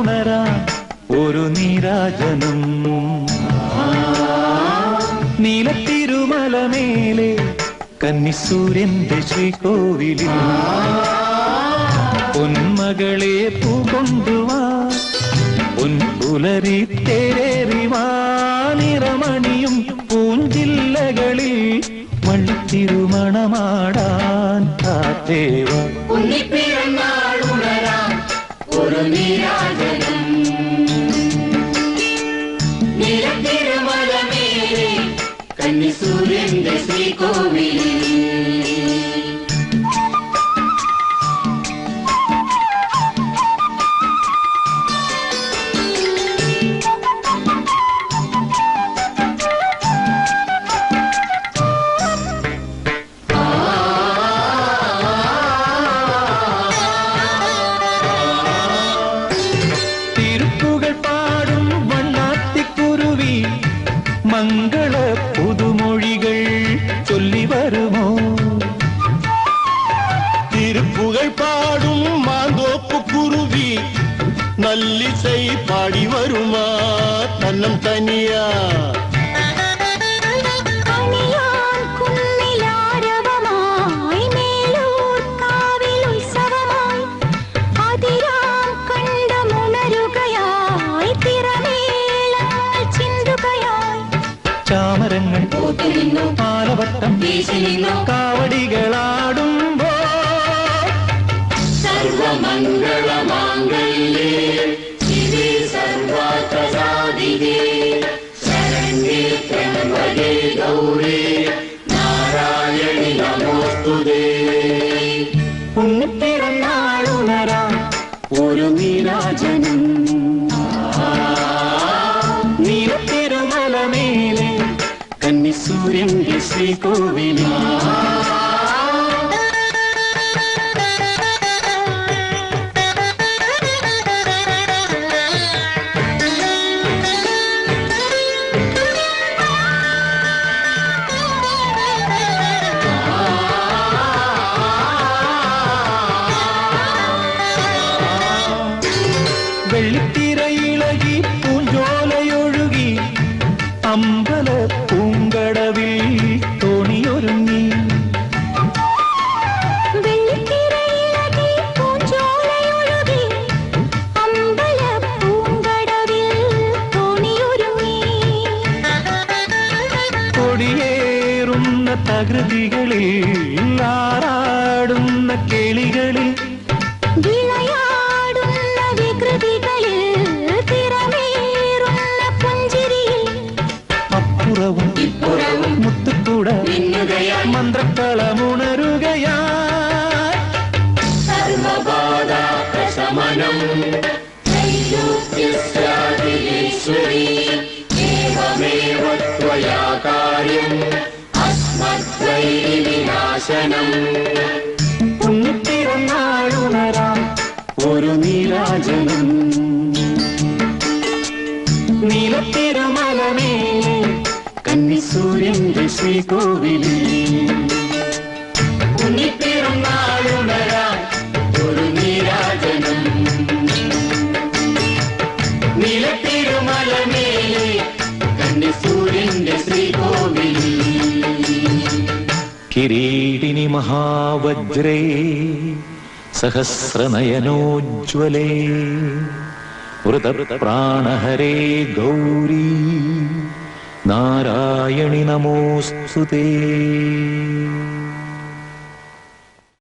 ഉണ്ണിപ്പിറന്നാളുണരാ ഒരു നീരാജനം. നീലത്തിരുമലമേലെ കന്നിസൂര്യന്റെ ശ്രീകോവിലിൽ പൊന്മകളെ പൂകൊണ്ടുവാ പൊൻപുലരി തേരേറിവാനിറമണിയും പൂഞ്ചില്ലകളിൽ ഉണ്ണിപ്പിറന്നാളുണരാം ഒരു നീരാജനം കന്നിസൂര്യന്റെ ശ്രീകോവിലിൽ തിരുപ്പുകൾ തിരമേളങ്ങൾ തനിയാ ചാമരങ്ങൾ പാലവട്ടം വീശി നിന്നു സർവാർത്ഥസാധികേ ശരണ്യേ ത്രയംബകേ ഗൗരേ. നാരായണി നമോസ്തുതേ ഉണ്ണിപ്പിറന്നാളുണരാ ഒരു നീരാജനം. നീലത്തിരുമലമേലെ കന്നിസൂര്യന്റെ ശ്രീകോവിലിൽ. അമ്പല പൂങ്കടവിൽ തോണിയൊരുങ്ങി. കൊടിയേറുന്ന തകൃതികളിൽ ഇപ്പുറവും മുത്തുക്കൂട മിന്നുകയായി മന്ത്രക്കളമുണരുകയാ സർവബാധാപ്രശമനം ത്രൈലോക്യസ്യാഖിലേശ്വരി ഏവമേവ त्वया कार्यम् अस्मद्वैरिविनाशनम् ഉണ്ണിപ്പിറന്നാളുണരാം ഒരു നീരാജനം നീലത്തിരുമലമേലെ കന്നിസൂര്യന്റെ ശ്രീകോവിലിൽ കിരീടിനി മഹാവജ്രേ സഹസ്രനയനോജ്വലേ വൃതപ്രാണഹരേ ഗൗരീ. नारायणि नमोऽस्तु ते।